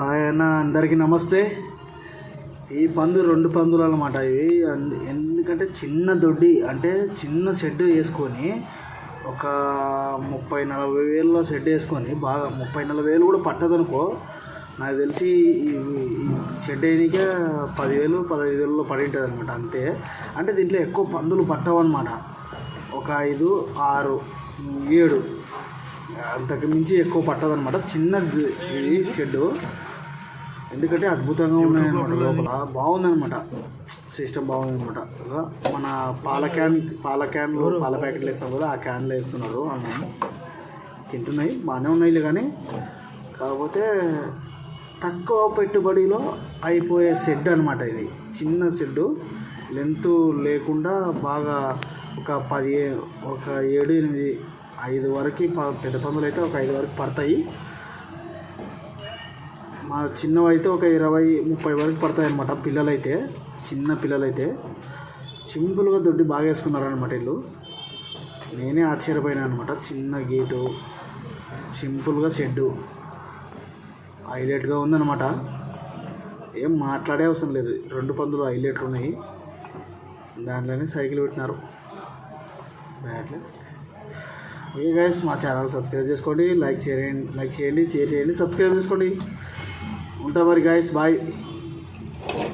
ఆయన అందరికీ నమస్తే. ఈ పందు రెండు పందులు అనమాట ఇవి. ఎందుకంటే చిన్న దొడ్డి అంటే చిన్న షెడ్ వేసుకొని ఒక ముప్పై నలభై వేలలో షెడ్ వేసుకొని బాగా ముప్పై నలభై వేలు కూడా పట్టదనుకో నాకు తెలిసి ఈ షెడ్ వేయనికే పదివేలు పదహైదు వేలలో పడి ఉంటుంది అనమాట అంతే. అంటే దీంట్లో ఎక్కువ పందులు పట్టవు అనమాట ఒక ఐదు ఆరు ఏడు అంతకు మించి ఎక్కువ పట్టదనమాట చిన్నది ఇది షెడ్ ఎందుకంటే అద్భుతంగా ఉన్నాయన్నమాట లోపల. బాగుందనమాట సిస్టమ్ బాగుందనమాట మన పాల క్యాన్ పాల క్యాన్ పాల ప్యాకెట్లు వేస్తాం కదా ఆ క్యాన్లో వేస్తున్నారు అన్నాము తింటున్నాయి. బాగానే ఉన్నాయి కానీ కాకపోతే తక్కువ పెట్టుబడిలో అయిపోయే షెడ్ అనమాట ఇది. చిన్న షెడ్ లెంత్ లేకుండా బాగా ఒక పది ఒక ఏడు ఎనిమిది ఐదు వరకు పెద్ద పందులు అయితే ఒక ఐదు వరకు పడతాయి. మా చిన్నవి అయితే ఒక ఇరవై ముప్పై వరకు పడతాయి అనమాట పిల్లలైతే చిన్న పిల్లలైతే. సింపుల్గా దొడ్డి బాగా వేసుకున్నారనమాట వీళ్ళు నేనే ఆశ్చర్యపోయినా అనమాట చిన్న గేటు సింపుల్గా షెడ్డు. హైలైట్గా ఉందన్నమాట. ఏం మాట్లాడే అవసరం లేదు రెండు పందులు హైలైట్లు ఉన్నాయి. దాంట్లోనే సైకిల్ పెట్టినారు. బ్యాట్లు. ఓకే గైస్ మా ఛానల్ సబ్స్క్రైబ్ చేసుకోండి లైక్ చేయండి లైక్ చేయండి షేర్ చేయండి సబ్స్క్రైబ్ చేసుకోండి. ఉంటా మరి గైస్ బాయ్